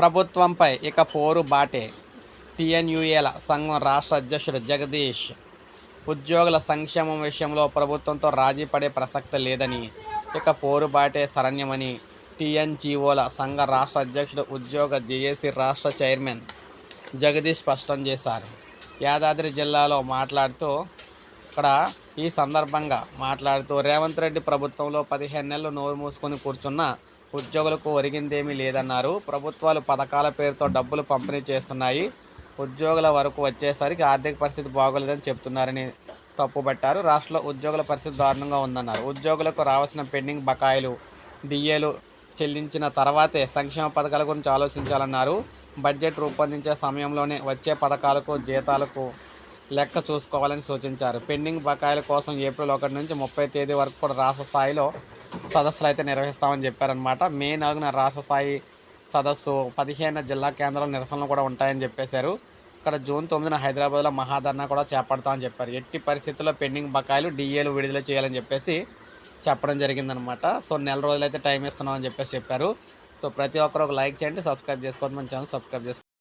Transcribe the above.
ప్రభుత్వంపై ఇక పోరు బాటే. టీఎన్యూఏల సంఘం రాష్ట్ర అధ్యక్షుడు జగదీష్. ఉద్యోగుల సంక్షేమం విషయంలో ప్రభుత్వంతో రాజీ పడే ప్రసక్తి లేదని ఇక పోరు బాటే శరణ్యమని టీఎన్జీఓల సంఘ రాష్ట్ర అధ్యక్షుడు ఉద్యోగ జేఏసీ రాష్ట్ర చైర్మన్ జగదీష్ స్పష్టం చేశారు. యాదాద్రి జిల్లాలో మాట్లాడుతూ ఇక్కడ ఈ సందర్భంగా మాట్లాడుతూ రేవంత్ రెడ్డి ప్రభుత్వంలో పదిహేను నెలలు నోరు మూసుకొని కూర్చున్న ఉద్యోగులకు ఒరిగిందేమీ లేదన్నారు. ప్రభుత్వాలు పథకాల పేరుతో డబ్బులు పంపిణీ చేస్తున్నాయి. ఉద్యోగుల వరకు వచ్చేసరికి ఆర్థిక పరిస్థితి బాగోలేదని చెప్తున్నారని తప్పుపట్టారు రాష్ట్రంలో ఉద్యోగుల పరిస్థితి దారుణంగా ఉందన్నారు. ఉద్యోగులకు రావాల్సిన పెండింగ్ బకాయిలు డిఏలు చెల్లించిన తర్వాతే సంక్షేమ పథకాల గురించి ఆలోచించాలన్నారు. బడ్జెట్ రూపొందించే సమయంలోనే వచ్చే పథకాలకు జీతాలకు లెక్క చూసుకోవాలని సూచించారు. పెండింగ్ బకాయిల కోసం ఏప్రిల్ ఒకటి నుంచి ముప్పై తేదీ వరకు కూడా రాష్ట్ర స్థాయిలో సదస్సులు అయితే నిర్వహిస్తామని చెప్పారనమాట మే నాలుగున రాష్ట్ర స్థాయి సదస్సు పదిహేను జిల్లా కేంద్రాల నిరసనలు కూడా ఉంటాయని చెప్పేశారు. ఇక్కడ జూన్ తొమ్మిదిన హైదరాబాద్లో మహాధర్నా కూడా చేపడతామని చెప్పారు. ఎట్టి పరిస్థితుల్లో పెండింగ్ బకాయిలు డిఏలు విడుదల చేయాలని చెప్పేసి చెప్పడం జరిగిందనమాట సో నెల రోజులైతే టైం ఇస్తున్నామని చెప్పేసి చెప్పారు. సో ప్రతి ఒక్కరు ఒక లైక్ చేయండి సబ్స్క్రైబ్ చేసుకోండి. మన ఛానల్ సబ్స్క్రైబ్ చేసుకోండి.